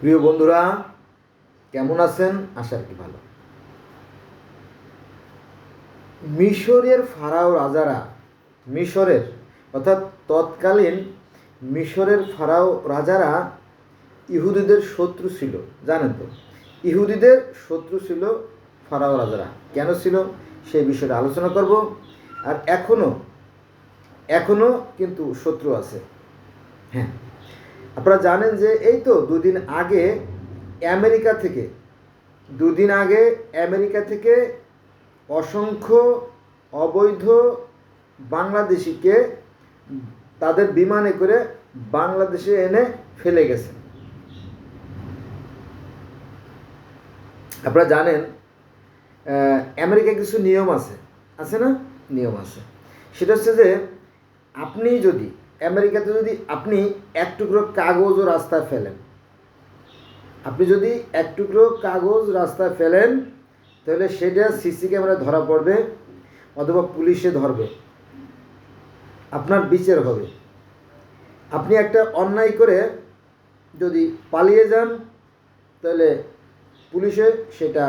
প্রিয় বন্ধুরা, কেমন আছেন? আশা কি ভালো। মিশরের ফারাও রাজারা, মিশরের, অর্থাৎ তৎকালীন মিশরের ফারাও রাজারা ইহুদিদের শত্রু ছিল, জানেন তো? ইহুদিদের শত্রু ছিল ফারাও রাজারা। কেন ছিল? সেই বিষয়ে আলোচনা করব। আর এখনও এখনও কিন্তু শত্রু আছে। হ্যাঁ। আপনারা জানেন যে এই তো দুদিন আগে আমেরিকা থেকে দুদিন আগে আমেরিকা থেকে অসংখ্য অবৈধ বাংলাদেশিকে তাদের বিমানে করে বাংলাদেশে এনে ফেলে গেছে। আপনারা জানেন আহ, আমেরিকায় কিছু নিয়ম আছে। আছে না? নিয়ম আছে। সেটা হচ্ছে যে আপনি যদি আমেরিকাতে যদি আপনি এক টুকরো কাগজও রাস্তায় ফেলেন, আপনি যদি এক টুকরো কাগজ রাস্তায় ফেলেন, তাহলে সেটা সিসি ক্যামেরায় ধরা পড়বে অথবা পুলিশে ধরবে। আপনার বিচার হবে। আপনি একটা অন্যায় করে যদি পালিয়ে যান, তাহলে পুলিশে সেটা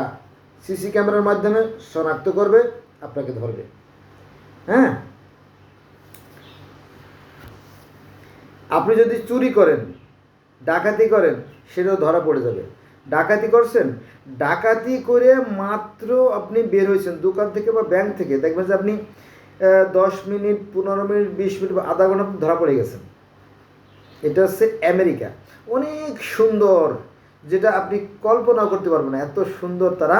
সিসি ক্যামেরার মাধ্যমে শনাক্ত করবে, আপনাকে ধরবে। হ্যাঁ? আপনি যদি চুরি করেন, ডাকাতি করেন, সেটাও ধরা পড়ে যাবে। ডাকাতি করছেন, ডাকাতি করে মাত্র আপনি বের হয়েছেন দোকান থেকে বা ব্যাংক থেকে। দেখবেন যে আপনি দশ মিনিট, পনেরো মিনিট, বিশ মিনিট বা আধা ঘণ্টা ধরা পড়ে গেছেন। এটা হচ্ছে আমেরিকা। অনেক সুন্দর, যেটা আপনি কল্পনা করতে পারবেন না, এত সুন্দর তারা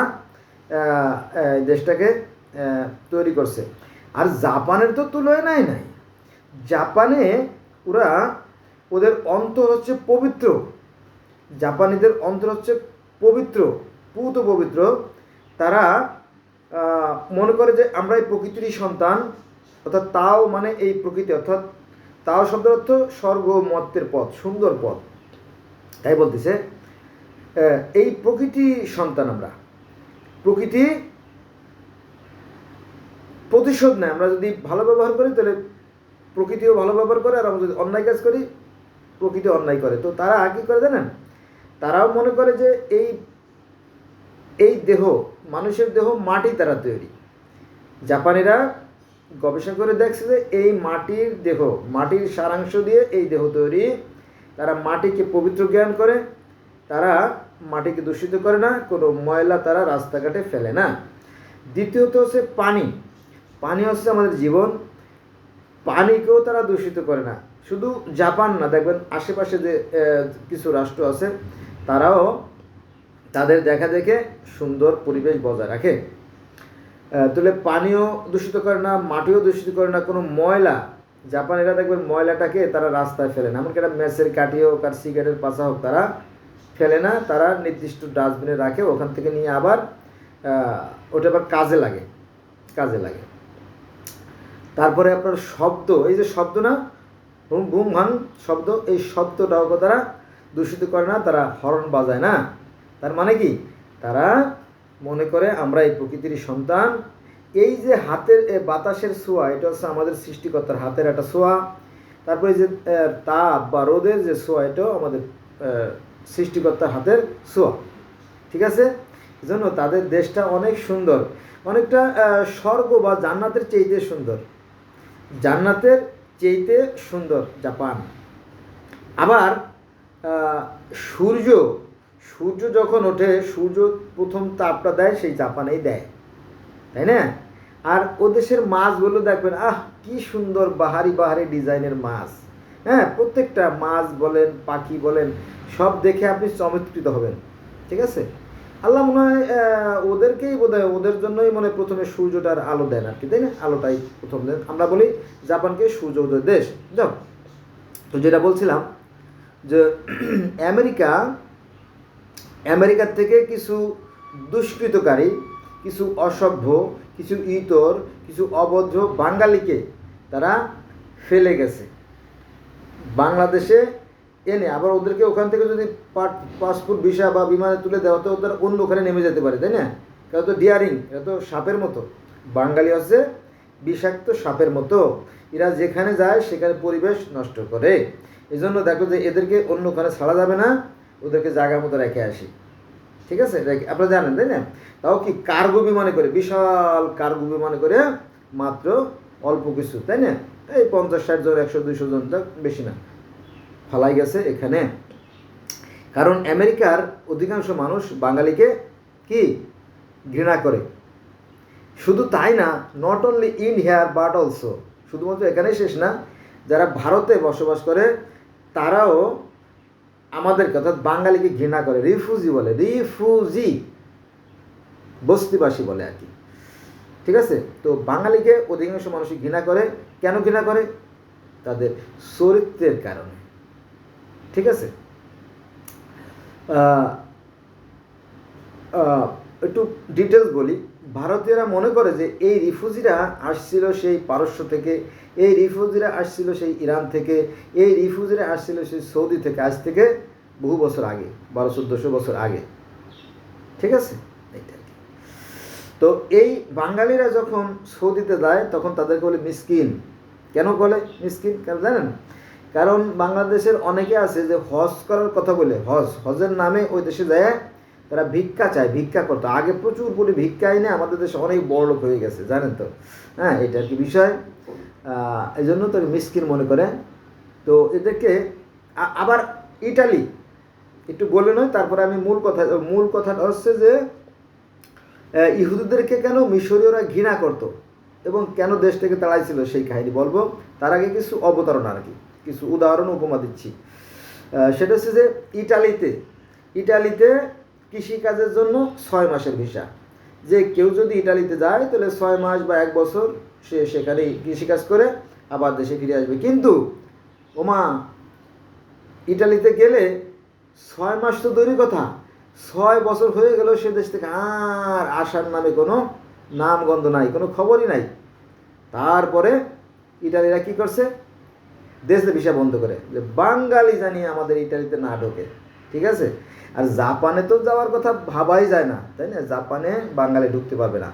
দেশটাকে তৈরি করছে। আর জাপানের তো তুলনায় নাই নাই। জাপানে ওরা ওদের অন্তর হচ্ছে পবিত্র। জাপানিদের অন্তর হচ্ছে পবিত্র, পুত পবিত্র। তারা মনে করে যে আমরা এই প্রকৃতিরই সন্তান। অর্থাৎ তাও মানে এই প্রকৃতি, অর্থাৎ তাও শব্দের অর্থ স্বর্গ মত্তের পথ, সুন্দর পথ। তাই বলতেছে এই প্রকৃতি সন্তান আমরা। প্রকৃতি প্রতিশোধ নেয়। আমরা যদি ভালো ব্যবহার করি, তাহলে প্রকৃতিও ভালো ব্যবহার করে, আর আমরা যদি অন্যায় কাজ করি প্রকৃতি অন্যায় করে। তো তারা কী করে জানেন? তারাও মনে করে যে এই এই দেহ, মানুষের দেহ মাটি তারা তৈরি। জাপানিরা গবেষণা করে দেখছে যে এই মাটির দেহ, মাটির সারাংশ দিয়ে এই দেহ তৈরি। তারা মাটিকে পবিত্র জ্ঞান করে, তারা মাটিকে দূষিত করে না, কোনো ময়লা তারা রাস্তাঘাটে ফেলে না। দ্বিতীয়ত হচ্ছে পানি। পানি হচ্ছে আমাদের জীবন। পানিকেও তারা দূষিত করে না। শুধু জাপান না, দেখবেন আশেপাশে যে কিছু রাষ্ট্র আছে, তারাও তাদের দেখা দেখে সুন্দর পরিবেশ বজায় রাখে। তাহলে পানিও দূষিত করে না, মাটিও দূষিত করে না, কোনো ময়লা, জাপানিরা দেখবেন ময়লাটাকে তারা রাস্তায় ফেলে না, এমনকি একটা ম্যাচের কাঠিয়ে হোক আর সিগারেটের পাশা হোক, তারা ফেলে না, তারা নির্দিষ্ট ডাস্টবিনে রাখে, ওখান থেকে নিয়ে আবার ওটা আবার কাজে লাগে কাজে লাগে। তারপরে আপনার শব্দ, এই যে শব্দ না বুম বুম ভাং শব্দ, এই শব্দটাও তারা দূষিত করে না, তারা হরন বাজায় না। তার মানে কি? তারা মনে করে আমরা এই প্রকৃতির সন্তান। এই যে হাতের বাতাসের ছোঁয়া, এটা হচ্ছে আমাদের সৃষ্টিকর্তার হাতের একটা ছোঁয়া। তারপরে যে তাপ বা রোদের যে ছোঁয়া, এটাও আমাদের সৃষ্টিকর্তার হাতের ছোঁয়া। ঠিক আছে? এজন্য তাদের দেশটা অনেক সুন্দর। অনেকটা স্বর্গ বা জান্নাতের চেয়েতে সুন্দর। জান্নাতের চেয়েতে সুন্দর জাপান। আবার সূর্য সূর্য যখন ওঠে, সূর্য প্রথম তাপটা দেয়, সেই জাপানেই দেয়। তাই না? আর ও দেশের মাছগুলো দেখবেন, আহ, কি সুন্দর বাহারি বাহারি ডিজাইনের মাছ। হ্যাঁ প্রত্যেকটা মাছ বলেন, পাখি বলেন, সব দেখে আপনি চমৎকৃত হবেন। ঠিক আছে? আল্লাহ মনে হয় ওদেরকেই বোধ ওদের জন্যই মনে প্রথমে সূর্যটার আলো দেন আর কি, তাই না? আলোটাই প্রথম দেন। আমরা বলি জাপানকে সূর্য উদয় দেশ। যাও। তো যেটা বলছিলাম যে আমেরিকা, আমেরিকার থেকে কিছু দুষ্কৃতকারী, কিছু অসভ্য, কিছু ইতর, কিছু অভদ্র বাঙালিকে তারা ফেলে গেছে। বাংলাদেশে এনে আবার ওদেরকে ওখান থেকে যদি পাসপোর্ট, ভিসা বা বিমানে তুলে দেওয়া তো ওদের অন্য ওখানে নেমে যেতে পারে, তাই না? এটা তো ডিয়ারিং এটা তো সাপের মতো। বাঙালি হচ্ছে বিষাক্ত সাপের মতো। এরা যেখানে যায়, সেখানে পরিবেশ নষ্ট করে। এই জন্য দেখো যে এদেরকে অন্য ওখানে ছাড়া যাবে না, ওদেরকে জায়গা মতো রেখে আসি। ঠিক আছে? আপনারা জানেন, তাই না? তাও কি কার্গো বিমানে করে, বিশাল কার্গো বিমানে করে মাত্র অল্প কিছু, তাই না? এই পঞ্চাশ, ষাট জন, একশো, দুইশো জন বেশি না। ফালাই গেছে এখানে। কারণ আমেরিকার অধিকাংশ মানুষ বাঙালিকে কি? ঘৃণা করে। শুধু তাই না not only in here but also শুধুমাত্র এখানেই শেষ না, যারা ভারতে বসবাস করে, তারাও আমাদেরকে অর্থাৎ বাঙালিকে ঘৃণা করে। রিফিউজি বলে, রিফিউজি, বস্তিবাসী বলে আর কি। ঠিক আছে? তো বাঙালিকে অধিকাংশ মানুষই ঘৃণা করে। কেন ঘৃণা করে? তাদের চরিত্রের কারণে। ঠিক আছে? একটু ডিটেলস বলি। ভারতীয়রা মনে করে যে এই রিফিউজিরা আসছিল সেই পারস্য থেকে, এই রিফিউজিরা আসছিল সেই ইরান থেকে, এই রিফিউজিরা আসছিল সেই সৌদি থেকে, আজ থেকে বহু বছর আগে, বারো, চোদ্দোশো বছর আগে। ঠিক আছে। তো এই বাঙালিরা যখন সৌদিতে যায়, তখন তাদেরকে বলে মিসকিন। কেন বলে মিসকিন? কেন জানেন? কারণ বাংলাদেশের অনেকে আছে যে হজ করার কথা বলে, হজ, হজের নামে ওই দেশে যায়, তারা ভিক্ষা চায়, ভিক্ষা করতো। আগে প্রচুর পরি ভিক্ষা এনে আমাদের দেশে অনেক বড় লোক হয়ে গেছে, জানেন তো? হ্যাঁ এটা কি বিষয়। এই জন্য তো মিসকিন মনে করে। তো এদেরকে আবার ইটালি, একটু বলে নয়, তারপরে আমি মূল কথা, মূল কথাটা হচ্ছে যে ইহুদিদেরকে কেন মিশরীয়রা ঘৃণা করত? এবং কেন দেশ থেকে তাড়াইছিল সেই কাহিনী বলব? তার আগে কিছু অবতারণ আর কি। কিছু উদাহরণ উপমা দিচ্ছি। সেটা হচ্ছে যে ইটালিতে ইটালিতে কৃষিকাজের জন্য ছয় মাসের ভিসা। যে কেউ যদি ইটালিতে যায়, তাহলে ছয় মাস বা এক বছর সে সেখানেই কৃষিকাজ করে, আবার দেশে ফিরে আসবে। কিন্তু, ওমা, ইটালিতে গেলে ছয় মাস তো দূরের কথা। ছয় বছর হয়ে গেল সে দেশ থেকে আর আসার নামে কোনো নামগন্ধ নাই, কোনো খবরই নাই। তারপরে ইটালিরা কি করছে? দেশে ভিসা বন্ধ করে। যে বাঙালি জানি আমাদের ইটালিতে না ঢোকে, ঠিক আছে? আর জাপানে তো যাওয়ার কথা ভাবাই যায় না, তাই না? জাপানে বাঙালি ঢুকতে পারবে না।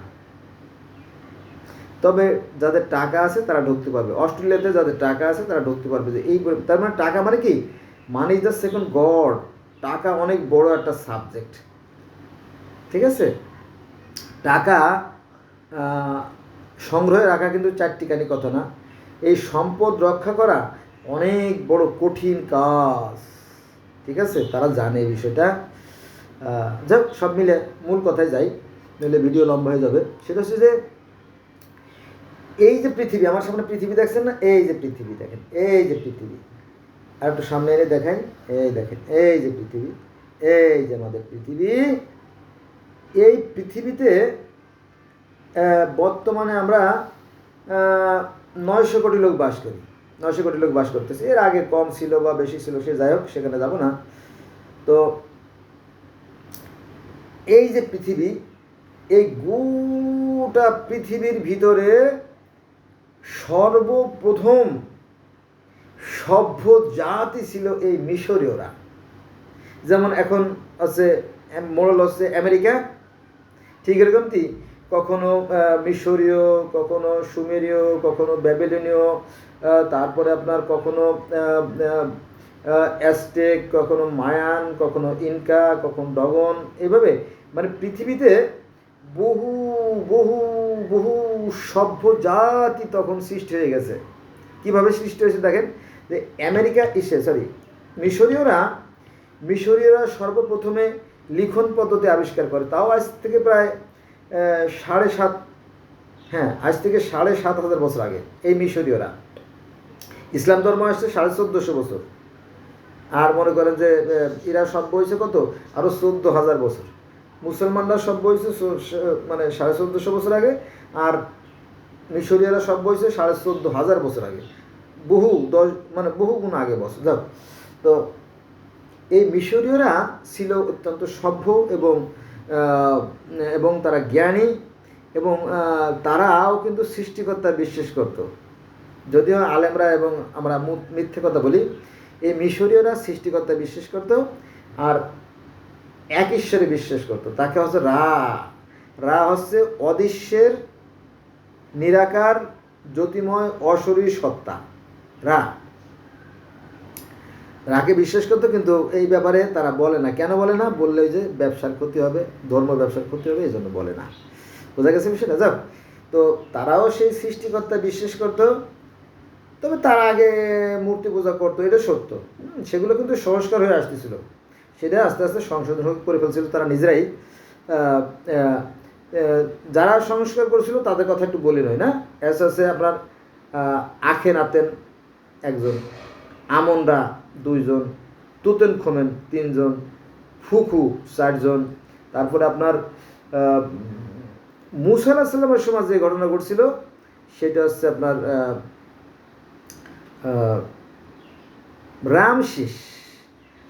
তবে যাদের টাকা আছে তারা ঢুকতে পারবে। অস্ট্রেলিয়াতে যাদের টাকা আছে তারা ঢুকতে পারবে যে এই তার মানে টাকা মানে কি? Money is the second god টাকা অনেক বড় একটা সাবজেক্ট ঠিক আছে? টাকা সংগ্রহে রাখা কিন্তু চারটিখানি কথা না। এই সম্পদ রক্ষা করা অনেক বড় কঠিন কাজ। ঠিক আছে? তারা জানে বিষয়টা। যাক সব মিলে মূল কথায় যাই, নইলে ভিডিও লম্বা হয়ে যাবে। সেটা হচ্ছে যে, এই যে পৃথিবী, আমার সামনে পৃথিবী দেখছেন না? এই যে পৃথিবী দেখেন, এই যে পৃথিবী। আর একটু সামনে এনে দেখাই এই দেখেন, এই যে পৃথিবী, এই যে আমাদের পৃথিবী। এই পৃথিবীতে বর্তমানে আমরা নয়শো কোটি লোক বাস করি, নয়শো কোটি লোক বাস করতেছে। এর আগে কম ছিল বা বেশি ছিল, সে যাই হোক, সেখানে যাব না। তো এই যে পৃথিবী, এই গোটা পৃথিবীর ভিতরে সর্বপ্রথম সভ্য জাতি ছিল এই মিশরীয়রা। যেমন এখন হচ্ছে মোড়ল হচ্ছে আমেরিকা। ঠিক এরকম কি? কখনো মিশরীয়, কখনো সুমেরীয়, কখনো ব্যাবিলনীয় তারপরে আপনার কখনো অ্যাস্টেক কখনো মায়ান, কখনো ইনকা, কখনো ডগন, এভাবে মানে পৃথিবীতে বহু বহু বহু সভ্য জাতি তখন সৃষ্টি হয়ে গেছে। কীভাবে সৃষ্টি হয়েছে দেখেন? যে আমেরিকা ইসে সরি মিশরীয়রা মিশরীয়রা সর্বপ্রথমে লিখন পদ্ধতি আবিষ্কার করে। তাও আজ থেকে প্রায় সাড়ে সাত হ্যাঁ আজ থেকে সাড়ে সাত হাজার বছর আগে, এই মিশরীয়রা। ইসলাম ধর্ম আসছে সাড়ে চোদ্দোশো বছর। আর মনে করেন যে এরা সভ্য হয়েছে কত? আরও চোদ্দ হাজার বছর। মুসলমানরা সভ্য হয়েছে মানে সাড়ে চোদ্দোশো বছর আগে, আর মিশরীয়রা সভ্য হয়েছে সাড়ে চোদ্দ হাজার বছর আগে। বহু দশ মানে বহু গুণ আগে বছর। যাও তো এই মিশরীয়রা ছিল অত্যন্ত সভ্য এবং এবং তারা জ্ঞানী এবং তারাও কিন্তু সৃষ্টিকর্তা বিশ্বাস করত। যদিও আলেমরা এবং আমরা মিথ্যে কথা বলি, এই মিশরীয়রা সৃষ্টিকর্তা বিশ্বাস করত আর এক ঈশ্বরে বিশ্বাস করত। তাকে হচ্ছে রা। রা হচ্ছে অদৃশ্যের নিরাকার, জ্যোতিময় অশরীর সত্তা। রা। রাগে বিশ্বাস করতো, কিন্তু এই ব্যাপারে তারা বলে না। কেন বলে না? বললে যে ব্যবসার ক্ষতি হবে, ধর্ম ব্যবসার ক্ষতি হবে এই জন্য বলে না। বোঝা গেছে বিষয়টা? যাক, তো তারাও সেই সৃষ্টিকর্তা বিশ্বাস করতো, তবে তার আগে মূর্তি পূজা করতো, এটা সত্য। সেগুলো কিন্তু সংস্কার হয়ে আসতেছিল। সেটা আস্তে আস্তে সংশোধন করে ফেলছিল তারা নিজেরাই। যারা সংস্কার করেছিল তাদের কথা একটু বলি নয়, না? এস আছে আপনার আখেন আতেন একজন, আমনরা দুইজন তুতেন খোমেন তিনজন, ফুকু চারজন। তারপরে আপনার মুসা আলাহ সাল্লামের সময় যে ঘটনা ঘটছিল, সেটা হচ্ছে আপনার রামশিস।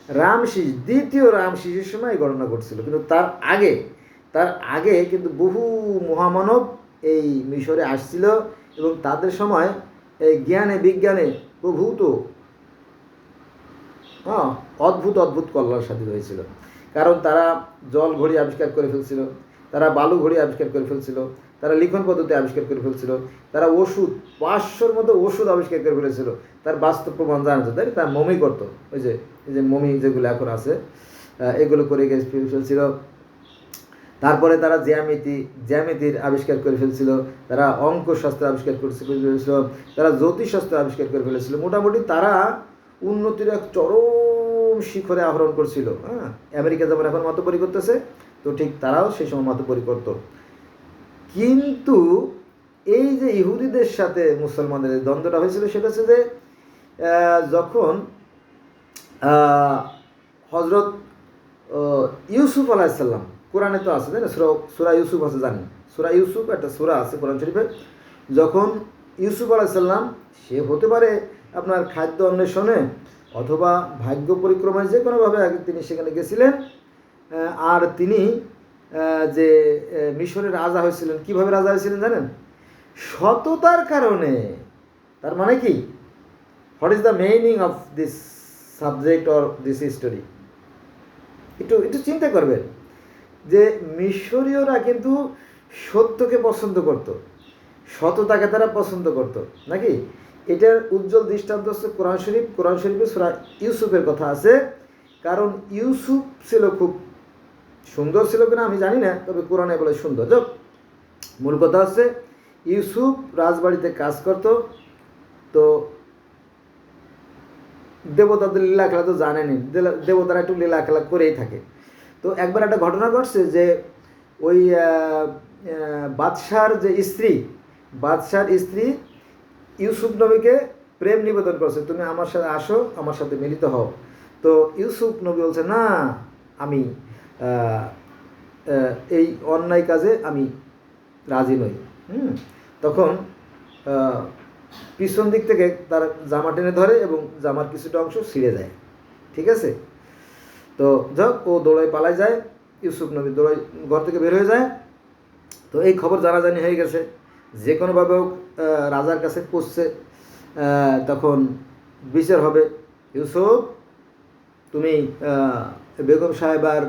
রামশিস, দ্বিতীয় রামশিসের সময় এই ঘটনা ঘটছিল। কিন্তু তার আগে তার আগে কিন্তু বহু মহামানব এই মিশরে আসছিল এবং তাদের সময় এই জ্ঞানে, বিজ্ঞানে প্রভূত হ্যাঁ অদ্ভুত অদ্ভুত কল্যাণ সাধিত হয়েছিল। কারণ তারা জল ঘড়ি আবিষ্কার করে ফেলছিল, তারা বালু ঘড়ি আবিষ্কার করে ফেলছিল, তারা লিখন পদ্ধতি আবিষ্কার করে ফেলছিল, তারা ওষুধ, পাঁচশোর মতো ওষুধ আবিষ্কার করে ফেলেছিল। তার বাস্তব প্রমাণ জানা যেত তাই তারা মমি করতো। ওই যে, এই যে মমি যেগুলো এখন আছে এগুলো করে গিয়ে ফেলছিল। তারপরে তারা জ্যামিতি, জ্যামিতির আবিষ্কার করে ফেলছিল, তারা অঙ্ক শাস্ত্র আবিষ্কার করে ফেলেছিল, তারা জ্যোতিষশাস্ত্র আবিষ্কার করে ফেলেছিল। মোটামুটি তারা উন্নতির এক চরম শিখরে আহরণ করছিল হ্যাঁ? আমেরিকা যেমন এখন মাতপরি করতেছে, তো ঠিক তারাও সেই সময় মাতপরি করতো। কিন্তু এই যে ইহুদিদের সাথে মুসলমানদের দ্বন্দ্বটা হয়েছিল, সেটা হচ্ছে যে যখন হজরত ইউসুফ আলাহিসাল্লাম কোরআনে তো আছে, তাই না? সুরা সুরা ইউসুফ আছে, জানেন? সুরা ইউসুফ একটা সুরা আছে কোরআন শরীফে, যখন ইউসুফ আলাহিসাল্লাম সে হতে পারে আপনার খাদ্য অন্বেষণে অথবা ভাগ্য পরিক্রমায় যে কোনোভাবে তিনি সেখানে গেছিলেন আর তিনি যে মিশরের রাজা হয়েছিলেন, কীভাবে রাজা হয়েছিলেন জানেন? সততার কারণে। তার মানে কি? What is the meaning of this subject or this history একটু একটু চিন্তা করবেন যে মিশরীয়রা কিন্তু সত্যকে পছন্দ করত, সততাকে তারা পছন্দ করত, নাকি? এটার উজ্জ্বল দৃষ্টান্ত হচ্ছে কোরআন শরীফ। কোরআন শরীফে সুরা ইউসুফের কথা আছে। কারণ ইউসুফ ছিল খুব সুন্দর ছিল কিনা আমি জানি না, তবে কোরআনে বলে সুন্দর। যাক, মূল কথা হচ্ছে ইউসুফ রাজবাড়িতে কাজ করত। তো দেবতাদের লীলা খেলা তো জানেনি দেবতারা একটু লীলা খেলা করেই থাকে। তো একবার একটা ঘটনা ঘটছে যে ওই বাদশার যে স্ত্রী, বাদশার স্ত্রী ইউসুফ নবীকে প্রেম নিবেদন করছে, তুমি আমার সাথে আসো, আমার সাথে মিলিত হও। তো ইউসুফ নবী বলছে, না, আমি এই অন্যায় কাজে আমি রাজি নই। হুম? তখন পিছন দিক থেকে তার জামা টেনে ধরে এবং জামার কিছুটা অংশ ছিঁড়ে যায়। ঠিক আছে? তো যাক, ও দৌড়ায় পালায় যায়, ইউসুফ নবী দৌড়ায় ঘর থেকে বের হয়ে যায়। তো এই খবর জানাজানি হয়ে গেছে। যে কোনোভাবে হোক রাজার কাছে পৌঁছছে তখন বিচার হবে। ইউসুফ, তুমি বেগম সাহেবার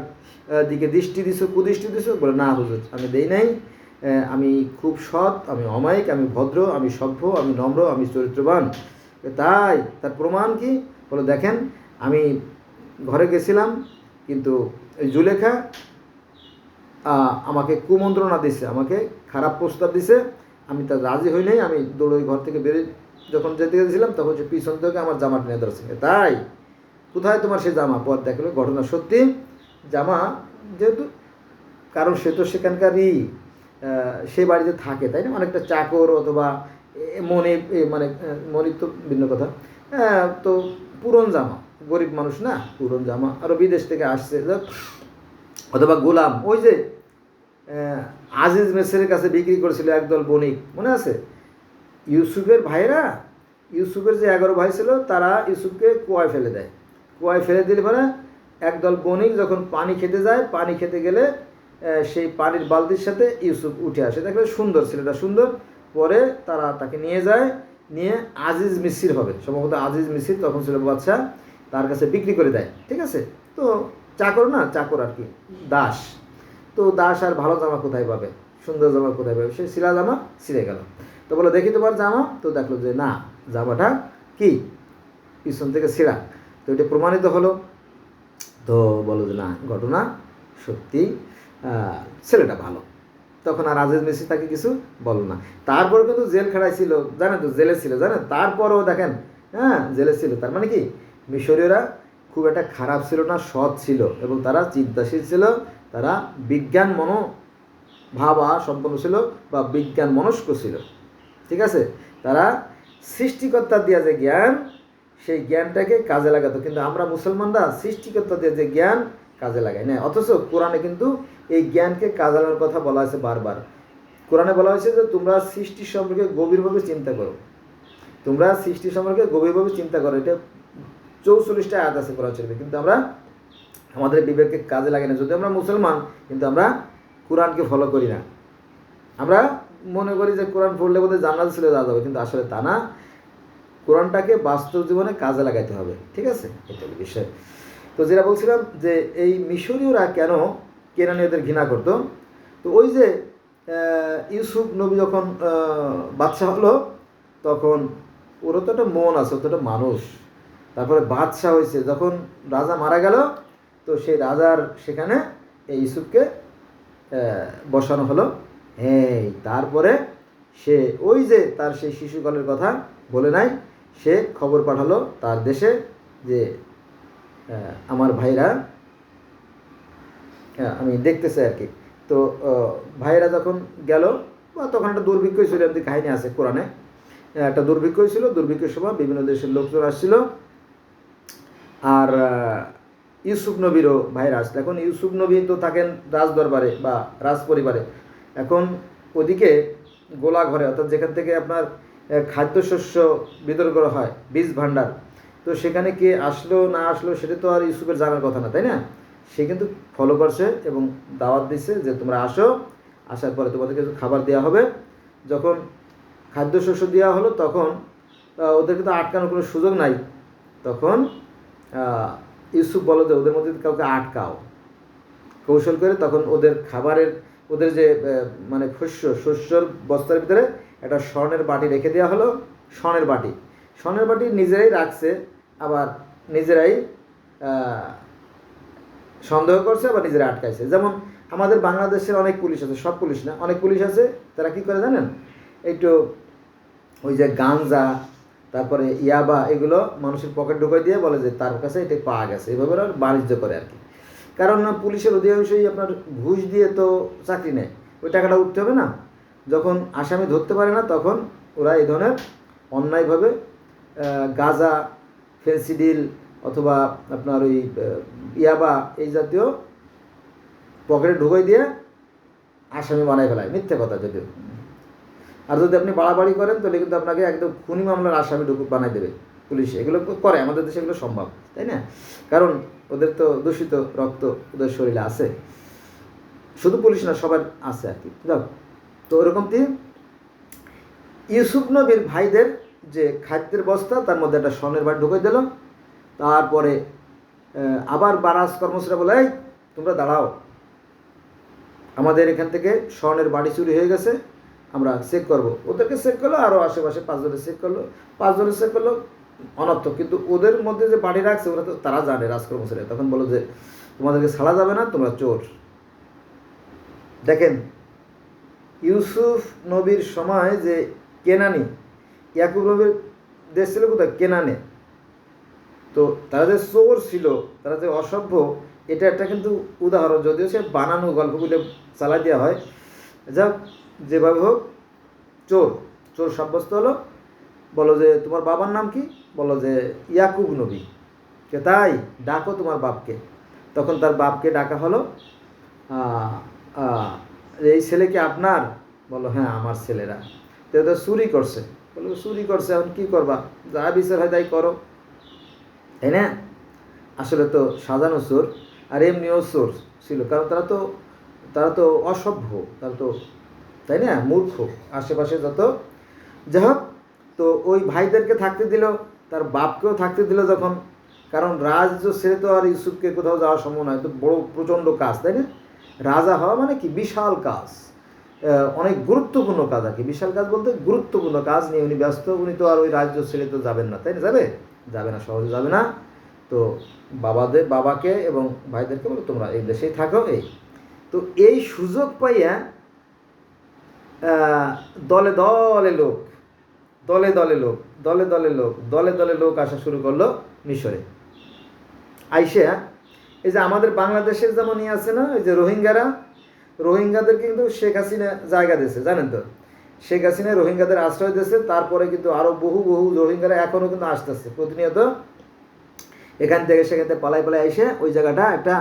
দিকে দৃষ্টি দিছো, কুদৃষ্টি দিছো? বলে, না, হুজুর, আমি দেই নাই। আমি খুব সৎ, আমি অমায়িক, আমি ভদ্র, আমি সভ্য, আমি নম্র, আমি চরিত্রবান। তাই, তার প্রমাণ কি? বলে, দেখেন, আমি ঘরে গেছিলাম, কিন্তু জুলেখা আমাকে কুমন্ত্রণা দিছে, আমাকে খারাপ প্রস্তাব দিছে আমি তার রাজি হই নাই আমি দৌড়ে ঘর থেকে বেরিয়ে যখন যেতে গেছিলাম তখন সে পিছন থেকে আমার জামা টেনে ধরছে। তাই? কোথায় তোমার সে জামা? পর দেখল ঘটনা সত্যি। জামা যেহেতু কারণ সে তো সেখানকারই সে বাড়িতে থাকে তাই না? অনেকটা চাকর অথবা মনে মানে মনিব তো ভিন্ন কথা। আহ, তো পুরন জামা গরিব মানুষ না? পুরন জামা। আরও বিদেশ থেকে আসছে অথবা গোলাম ওই যে আজিজ মেসের কাছে বিক্রি করেছিল একদল বণিক, মনে আছে? ইউসুফের ভাইরা, ইউসুফের যে এগারো ভাই ছিল, তারা ইউসুফকে কুয়ায় ফেলে দেয়। কুয়ায় ফেলে দিলে পরে একদল বণিক যখন পানি খেতে যায়, পানি খেতে গেলে সেই পানির বালতির সাথে ইউসুফ উঠে আসে। দেখলে সুন্দর, ছেলেটা সুন্দর। পরে তারা তাকে নিয়ে যায়, নিয়ে আজিজ মিসির হবে। সম্ভবত আজিজ মিসির তখন ছিল বাচ্চা তার কাছে বিক্রি করে দেয়। ঠিক আছে? তো চাকর না? চাকর আর কি। দাস। তো দাস আর ভালো জামা কোথায় পাবে? সুন্দর জামা কোথায় পাবে? সে শিলা জামা ছিঁড়ে গেল। তো বলো, দেখি তোমার জামা। তো দেখল যে না, জামাটা কি? পিছন থেকে ছিঁড়া তো এটা প্রমাণিত হলো। তো বলো যে না, ঘটনা সত্যি ছেলেটা ভালো। তখন আর আজিজ মেসি তাকে কিছু বলো না। তারপরে কিন্তু জেল খেড়াইছিল জানেন তো, জেলে ছিল জানেন তারপরেও দেখেন হ্যাঁ জেলে ছিল। তার মানে কি? মিশরীয়রা খুব একটা খারাপ ছিল না, সৎ ছিল এবং তারা চিন্তাশীল ছিল। তারা বিজ্ঞান মনো ভাবা সম্পন্ন ছিল বা বিজ্ঞান মনস্ক ছিল। ঠিক আছে? তারা সৃষ্টিকর্তা দিয়া যে জ্ঞান, সেই জ্ঞানটাকে কাজে লাগাতো। কিন্তু আমরা মুসলমানরা সৃষ্টিকর্তা দিয়ে যে জ্ঞান কাজে লাগাই না অথচ কোরআনে কিন্তু এই জ্ঞানকে কাজে লাগানোর কথা বলা হয়েছে বারবার। কোরআনে বলা হয়েছে যে তোমরা সৃষ্টি সম্পর্কে গভীরভাবে চিন্তা করো। তোমরা সৃষ্টি সম্পর্কে গভীরভাবে চিন্তা করো। এটা চৌচল্লিশটা আয়াত আছে কোরআন শরীফে। কিন্তু আমরা আমাদের বিবেককে কাজে লাগে না। যদি আমরা মুসলমান, কিন্তু আমরা কোরআনকে ফলো করি না। আমরা মনে করি যে কোরআন পড়লে বোধহয় জান্নাত ছেড়ে যাওয়া যাবে, কিন্তু আসলে তা না। কোরআনটাকে বাস্তব জীবনে কাজে লাগাইতে হবে, ঠিক আছে? এটা বিষয়। তো যেটা বলছিলাম যে এই মিশরীয়রা কেন কেরানীয়দের ঘৃণা করতো? তো ওই যে ইউসুফ নবী যখন বাদশাহ হলো, তখন ওরও তো একটা মন আছে তো একটা মানুষ। তারপরে বাদশাহ হয়েছে, যখন রাজা মারা গেল তো সেই রাজার সেখানে এই ইউসুফকে বসানো হলো। হ্যাঁ তারপরে সে ওই যে তার সেই শিশুকালের কথা বলে নাই, সে খবর পাঠালো তার দেশে যে আমার ভাইরা আমি দেখতে চাই আর কি তো ভাইরা যখন গেল, বা তখন একটা দুর্ভিক্ষ ছিল, এমনি কাহিনী আছে কোরআনে। একটা দুর্ভিক্ষ ছিল, দুর্ভিক্ষের সময় বিভিন্ন দেশের লোকজন আসছিল। আর ইউসুফ নবীরও ভাইরা আসলে এখন ইউসুফ নবী তো থাকেন রাজ দরবারে বা রাজ পরিবারে এখন ওদিকে গোলা ঘরে, অর্থাৎ যেখান থেকে আপনার খাদ্যশস্য বিতরণ করা হয়, বীজ ভাণ্ডার, তো সেখানে কে আসলো, না আসলো, সেটা তো আর ইউসুফের জানার কথা না, তাই না? সে কিন্তু ফলো করছে এবং দাওয়াত দিচ্ছে যে তোমরা আসো, আসার পরে তোমাদেরকে খাবার দেওয়া হবে। যখন খাদ্যশস্য দেওয়া হলো, তখন ওদেরকে তো আটকানোর কোনো সুযোগ নাই। তখন ইউসুফ বলো যে ওদের মধ্যে কাউকে আটকাও, কৌশল করে তখন ওদের খাবারের, ওদের যে মানে শস্য, শস্যর বস্তার ভিতরে একটা স্বর্ণের বাটি রেখে দেওয়া হলো, স্বর্ণের বাটি। স্বর্ণের বাটি নিজেরাই রাখছে, আবার নিজেরাই সন্দেহ করছে, আবার নিজেরা আটকাইছে। যেমন আমাদের বাংলাদেশের অনেক পুলিশ আছে, সব পুলিশ না, অনেক পুলিশ আছে, তারা কি করে জানেন? একটু ওই যে গাঞ্জা তারপরে ইয়াবা এগুলো মানুষের পকেট ঢুকাই দিয়ে বলে যে তার কাছে এটা পাওয়া গেছে। এভাবে ওরা বাণিজ্য করে আর কি। কারণ না, পুলিশের অধিকাংশই আপনার ঘুষ দিয়ে তো চাকরি নেয়। ওই টাকাটা উঠতে হবে না। যখন আসামি ধরতে পারে না, তখন ওরা এই ধরনের অন্যায়ভাবে গাজা ফেন্সিডিল অথবা আপনার ওই ইয়াবা এই জাতীয় পকেটে ঢুকাই দিয়ে আসামি বানাই ফেলায়। মিথ্যে কথা যদিও। আর যদি আপনি বাড়াবাড়ি করেন, তাহলে কিন্তু আপনাকে একদম খুনি মামলার আসামি ঢুকু বানাই দেবে পুলিশ। এগুলো করে, আমাদের দেশে এগুলো সম্ভব, তাই না? কারণ ওদের তো দূষিত রক্ত ওদের শরীরে আছে। শুধু পুলিশ না, সবার আছে আর কি। যাক, তো ওরকম কি? ইউসুফ নবীর ভাইদের যে খাদ্যের বস্তা, তার মধ্যে একটা স্বর্ণের বাড়ি ঢুকে দিল। তারপরে আবার বারাস কর্মচারীরা বলে তোমরা দাঁড়াও। আমাদের এখান থেকে স্বর্ণের বাড়ি চুরি হয়ে গেছে। আমরা চেক করব। ওদেরকে চেক করল আরও আশেপাশে পাঁচজনে চেক করল। পাঁচজনে চেক করল, অনর্থক। কিন্তু ওদের মধ্যে যে বাড়ি রাখছে, ওরা তো তারা জানে রাজকর্মচারী তখন বলো যে, তোমাদেরকে ছাড়া যাবে না, তোমরা চোর। দেখেন, ইউসুফ নবীর সময় যে কেনানি, ইয়াকুব নবীর দেশ ছিল কোথায়? কেনানে। তো তারা যে চোর ছিল, তারা যে অসভ্য, এটা একটা কিন্তু উদাহরণ। যদিও সে বানানো গল্পগুলো চালাই দেওয়া হয়। যাক যেভাবে হোক, চোর চোর সাব্যস্ত হলো। বলো যে, তোমার বাবার নাম কি? বলো যে, ইয়াকুব নবী। কে তাই? ডাকো তোমার বাপকে। তখন তার বাপকে ডাকা হলো। এই ছেলে কি আপনার? বলো হ্যাঁ আমার ছেলেরা। তো তো চুরি করছে। বলো চুরি করছে, এখন কী করবা? যা বিচার হয় তাই করো। তাই না? আসলে তো সাজানো চোর, আর এমনিও চোর ছিল। কারণ তারা তো তারা তো অসভ্য, তারা তো তাই না? মূর্খ, আশেপাশে যত। যাই হোক, তো ওই ভাইদেরকে থাকতে দিল, তার বাপকেও থাকতে দিল যখন। কারণ রাজ্য ছেড়ে তো আর ইউসুফকে কোথাও যাওয়া সম্ভব নয়, তো বড় প্রচণ্ড কাজ, তাই না? রাজা হওয়া মানে কি? বিশাল কাজ। অনেক গুরুত্বপূর্ণ কাজ আর কি। বিশাল কাজ বলতে গুরুত্বপূর্ণ কাজ নিয়ে উনি ব্যস্ত, উনি তো আর ওই রাজ্য ছেড়ে তো যাবেন না, তাই না, যাবে? যাবে না, সহজে যাবে না। তো বাবাদের, বাবাকে এবং ভাইদেরকে বলো, তোমরা এই দেশেই থাকো, এই। তো এই সুযোগ পাইয়া দলে দলে লোক, দলে দলে লোক, দলে দলে লোক, দলে দলে লোক আসা শুরু করল মিশরে। আইসা এই যে আমাদের বাংলাদেশের যেমন ই আছে না, এই যে রোহিঙ্গারা, রোহিঙ্গাদের কিন্তু শেখ হাসিনা জায়গা দিয়েছে, জানেন তো? শেখ হাসিনা রোহিঙ্গাদের আশ্রয় দিয়েছে, তারপরে কিন্তু আরও বহু বহু রোহিঙ্গারা এখনও কিন্তু আসতেছে, প্রতিনিয়ত এখান থেকে সেখান থেকে পালাই পালাই এসে ওই জায়গাটা একটা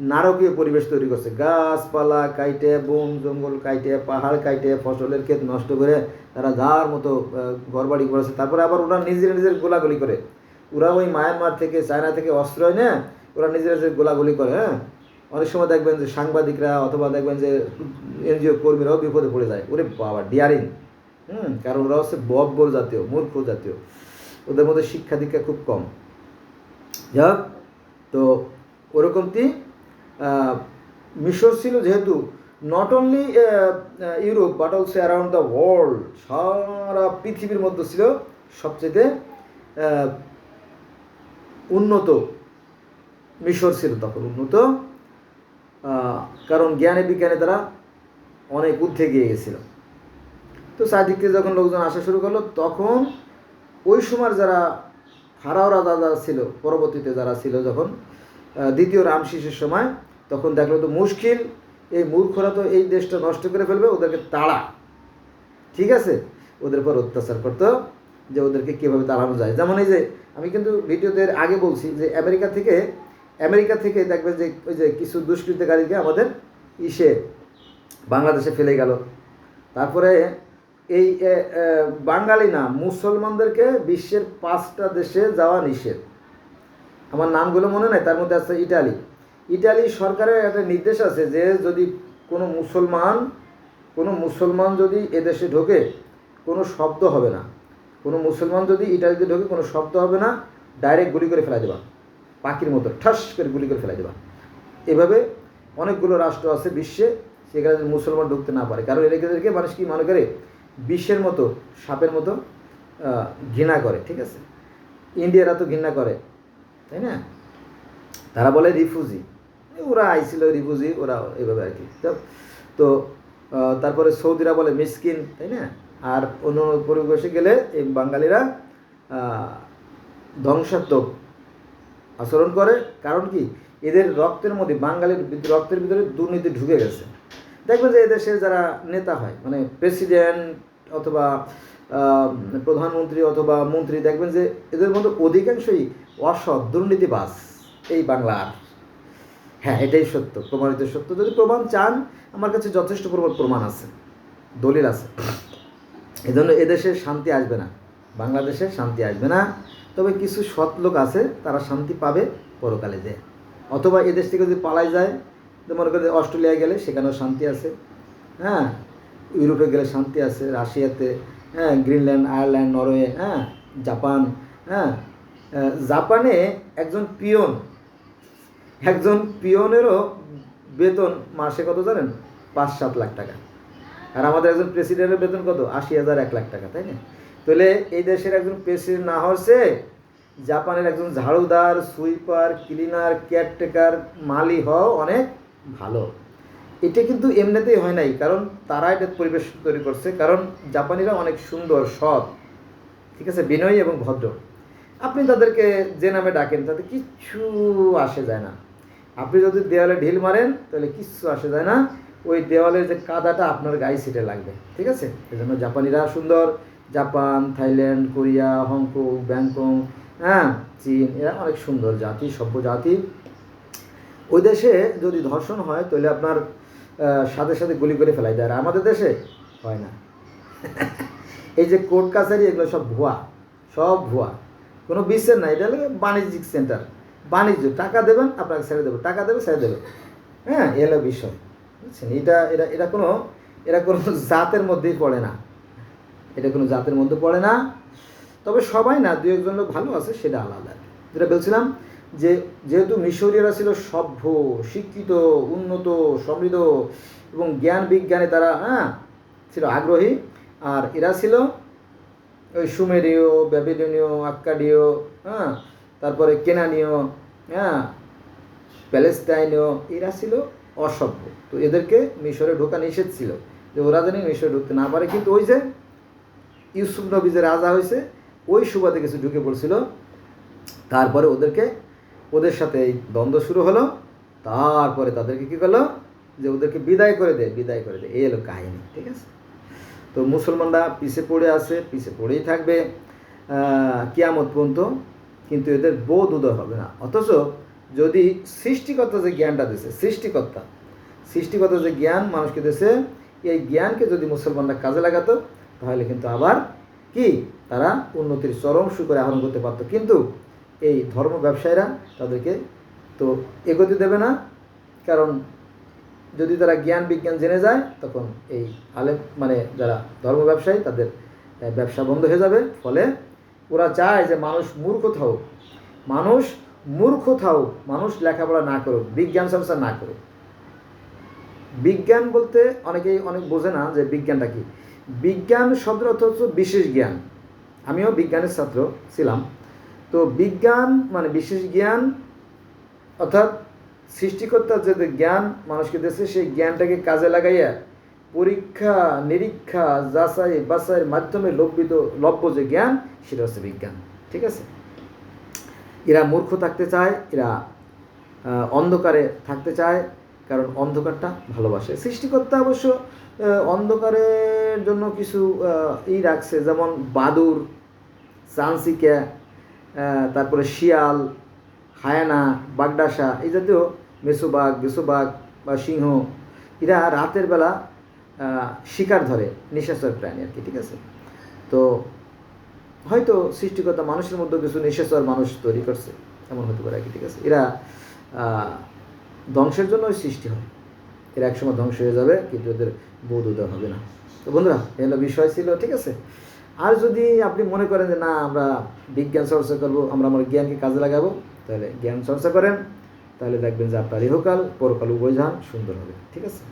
নারকীয় পরিবেশ তৈরি করছে। গাছপালা কাইটে, বন জঙ্গল কাইটে, পাহাড় কাইটে, ফসলের ক্ষেত নষ্ট করে তারা যার মতো ঘরবাড়ি করেছে। তারপরে আবার ওরা নিজের নিজের গোলাগুলি করে। ওরা ওই মায়ানমার থেকে, চায়না থেকে অস্ত্র এনে ওরা নিজের নিজের গোলাগুলি করে হ্যাঁ? অনেক সময় দেখবেন যে সাংবাদিকরা অথবা দেখবেন যে এনজিও কর্মীরাও বিপদে পড়ে যায়। ওরে বাবা, ডিয়ারিং। হুম, কারণ ওরা হচ্ছে বব্বর জাতীয়, মূর্খ জাতীয়। ওদের মধ্যে শিক্ষা দীক্ষা খুব কম। যাক তো ওরকমটি মিশর ছিল যেহেতু not only Europe but also around the world সারা পৃথিবীর মধ্যে ছিল সবচেয়ে উন্নত মিশর ছিল তখন উন্নত কারণ জ্ঞানে বিজ্ঞানে তারা অনেক ঊর্ধ্বে গিয়ে গেছিল। তো চারদিক থেকে যখন লোকজন আসা শুরু করল, তখন ওই সময় যারা রাজা যারা ছিল, পরবর্তীতে যারা ছিল যখন দ্বিতীয় রাম রামশিসের সময়, তখন দেখল তো মুশকিল, এই মূর্খরা তো এই দেশটা নষ্ট করে ফেলবে, ওদেরকে তাড়া। ঠিক আছে? ওদের উপর অত্যাচার করতো, যে ওদেরকে কীভাবে তাড়ানো যায়। যেমন এই যে, আমি কিন্তু ভিডিওতে আগে বলছি যে আমেরিকা থেকে আমেরিকা থেকে দেখবে যে, ওই যে কিছু দুষ্কৃতকারীকে আমাদের ইসে, বাংলাদেশে ফেলে গেল। তারপরে এই বাঙালি না, মুসলমানদেরকে বিশ্বের পাঁচটা দেশে যাওয়া নিষেধ। আমার নামগুলো মনে নাই, তার মধ্যে আছে ইটালি। ইটালি সরকারের একটা নির্দেশ আছে যে যদি কোনো মুসলমান কোনো মুসলমান যদি এদেশে ঢোকে, কোনো শব্দ হবে না। কোনো মুসলমান যদি ইটালিতে ঢোকে, কোনো শব্দ হবে না, ডাইরেক্ট গুলি করে ফেলা দেবা। পাখির মতো ঠাস করে গুলি করে ফেলা দেবা। এভাবে অনেকগুলো রাষ্ট্র আছে বিশ্বে, সেখানে মুসলমান ঢুকতে না পারে। কারণ এদেরকে মানুষ কি মনে করে? বিশ্বের মতো, সাপের মতো ঘৃণা করে, ঠিক আছে? ইন্ডিয়ারা তো ঘৃণা করে। তাই না? তারা বলে রিফুজি ওরা আইছিল রিফুজি ওরা এইভাবে আর কি। তো তারপরে সৌদিরা বলে মিসকিন, তাই না? আর অন্য পরিবেশে গেলে এই বাঙালিরা ধ্বংসাত্মক আচরণ করে। কারণ কি? এদের রক্তের মধ্যে, বাঙালির রক্তের ভিতরে দুর্নীতি ঢুকে গেছে। দেখবেন যে এদেশে যারা নেতা হয় মানে প্রেসিডেন্ট অথবা প্রধানমন্ত্রী অথবা মন্ত্রী দেখবেন যে এদের মধ্যে অধিকাংশই অসৎ দুর্নীতিবাস এই বাংলার। হ্যাঁ এটাই সত্য, প্রমাণিত সত্য। যদি প্রমাণ চান, আমার কাছে যথেষ্ট পরিমাণ প্রমাণ আছে, দলিল আছে। এজন্য এদেশে শান্তি আসবে না, বাংলাদেশে শান্তি আসবে না। তবে কিছু সৎ লোক আছে, তারা শান্তি পাবে পরকালে যে। অথবা এদেশ থেকে যদি পালাই যায় মনে করেন অস্ট্রেলিয়ায় গেলে সেখানেও শান্তি আছে। হ্যাঁ ইউরোপে গেলে শান্তি আছে, রাশিয়াতে হ্যাঁ গ্রিনল্যান্ড, আয়ারল্যান্ড, নরওয়ে হ্যাঁ জাপান হ্যাঁ জাপানে একজন পিয়ন, একজন পিয়নেরও বেতন মাসে কত জানেন? পাঁচ সাত লাখ টাকা। আর আমাদের একজন প্রেসিডেন্টের বেতন কত? আশি হাজার এক লাখ টাকা, তাই না? তাহলে এই দেশের একজন প্রেসিডেন্ট না হচ্ছে জাপানের একজন ঝাড়ুদার, সুইপার, ক্লিনার, কেয়ারটেকার, মালি হওয়া অনেক ভালো। এটা কিন্তু এমনিতেই হয় নাই, কারণ তারা এটা পরিবেশ তৈরি করছে, কারণ জাপানিরা অনেক সুন্দর, সৎ, ঠিক আছে, বিনয়ী এবং ভদ্র। আপনি তাদেরকে যে নামে ডাকেন, তাতে কিচ্ছু আসে যায় না। আপনি যদি দেওয়ালে ঢিল মারেন, তাহলে কিচ্ছু আসে যায় না। ওই দেওয়ালের যে কাদাটা আপনার গায়ে সিটে লাগবে, ঠিক আছে? এই জন্য জাপানিরা সুন্দর। Japan, Thailand, Korea, Hong Kong Bangkok হ্যাঁ চীন, এরা অনেক সুন্দর জাতি, সভ্য জাতি। ওই দেশে যদি ধর্ষণ হয়, তাহলে আপনার সাথে সাথে গুলি করে ফেলাই দেয়। আর আমাদের দেশে হয় না। এই যে কোর্ট কাছারি, এগুলো সব ভুয়া। সব ভুয়া। কোনো বিশ্বের না এটা হলো বাণিজ্যিক সেন্টার বাণিজ্য। টাকা দেবেন, আপনাকে ছেড়ে দেবে। টাকা দেবে, ছেড়ে দেবে। হ্যাঁ এ হলো বিষয়। বুঝছেন? এটা এটা এটা কোনো এরা কোনো জাতের মধ্যেই পড়ে না। এটা কোনো জাতের মধ্যে পড়ে না। তবে সবাই না দু একজন লোক ভালো আছে, সেটা আলাদা। যেটা বলছিলাম যে যেহেতু মিশরীয়রা ছিল সভ্য, শিক্ষিত, উন্নত, সমৃদ্ধ এবং জ্ঞান বিজ্ঞানে তারা হ্যাঁ ছিল আগ্রহী, আর এরা ছিল ওই সুমেরীয়, ব্যাবিলনীয়, আক্কাডীয় হ্যাঁ তারপরে কেনানীয় হ্যাঁ প্যালেস্টাইনীয় এরা ছিল অসভ্য। তো এদেরকে মিশরে ঢোকা নিষেধ ছিল যে ওরা যেন মিশরে ঢুকতে না পারে। কিন্তু ওই যে ইউসুফ নবী যে রাজা হয়েছে, ওই সুবাদে কিছু ঢুকে পড়ছিল। তারপরে ওদেরকে ওদের সাথে এই দ্বন্দ্ব শুরু হলো, তারপরে তাদেরকে কী করল? যে ওদেরকে বিদায় করে দেয় বিদায় করে দেয় এই হলো কাহিনী, ঠিক আছে? তো মুসলমানরা পিছে পড়ে আছে, পিছে পড়েই থাকবে কিয়ামত পর্যন্ত। কিন্তু এদের বোধ উদয় হবে না। অথচ যদি সৃষ্টিকর্তা যে জ্ঞানটা দিছে, সৃষ্টিকর্তা সৃষ্টিকর্তা যে জ্ঞান মানুষকে দিয়েছে এই জ্ঞানকে যদি মুসলমানরা কাজে লাগাতো, তাহলে কিন্তু আবার কি? তারা উন্নতির চরম সুখরে আহরণ করতে পারতো। কিন্তু এই ধর্ম ব্যবসায়ীরা তাদেরকে তো এগোতে দেবে না। কারণ যদি তারা জ্ঞান, বিজ্ঞান জেনে যায়, তখন এই আলেম মানে যারা ধর্ম ব্যবসায়ী, তাদের ব্যবসা বন্ধ হয়ে যাবে। ফলে ওরা চায় যে মানুষ মূর্খ থাকুক মানুষ মূর্খ থাকুক মানুষ লেখাপড়া না করুক, বিজ্ঞান চর্চা না করুক। বিজ্ঞান বলতে অনেকেই অনেক বোঝে না যে বিজ্ঞানটা কি। বিজ্ঞান শব্দের অর্থ হচ্ছে বিশেষ জ্ঞান। আমিও বিজ্ঞানের ছাত্র ছিলাম। তো বিজ্ঞান মানে বিশেষ জ্ঞান, অর্থাৎ সৃষ্টিকর্তার যে জ্ঞান মানুষকে দিয়েছে, সেই জ্ঞানটাকে কাজে লাগাইয়া পরীক্ষা, নিরীক্ষা, যাচাই, বাছাইয়ের মাধ্যমে লব্বিত লভ্য যে জ্ঞান, সেটা হচ্ছে বিজ্ঞান। ঠিক আছে? এরা মূর্খ থাকতে চায়, এরা অন্ধকারে থাকতে চায়, কারণ অন্ধকারটা ভালোবাসে। সৃষ্টিকর্তা অবশ্য অন্ধকারের জন্য কিছু ই রাখছে, যেমন বাদুর চান্সিকা তারপরে শিয়াল, হায়ানা, বাগডাসা, এই জাতীয় মেসোবাগ বেসোবাগ বা সিংহ, এরা রাতের বেলা শিকার ধরে নিশাচর প্রাণী আর কি, ঠিক আছে? তো হয়তো সৃষ্টিকর্তা মানুষের মধ্যে কিছু নিশাচর মানুষ তৈরি করছে, এমন হতে পারে আর কি, ঠিক আছে? এরা ধ্বংসের জন্যই সৃষ্টি হয়। এরা একসময় ধ্বংস হয়ে যাবে, কিন্তু ওদের বোধ উদয় হবে না। তো বন্ধুরা এগুলো বিষয় ছিল, ঠিক আছে? আর যদি আপনি মনে করেন যে, না, আমরা বিজ্ঞান চর্চা করব, আমরা আমার জ্ঞানকে কাজে লাগাবো, তাহলে জ্ঞান চর্চা করেন তাহলে দেখবেন যে আপনার ইহকাল, পরকাল উভয় সুন্দর হবে ঠিক আছে।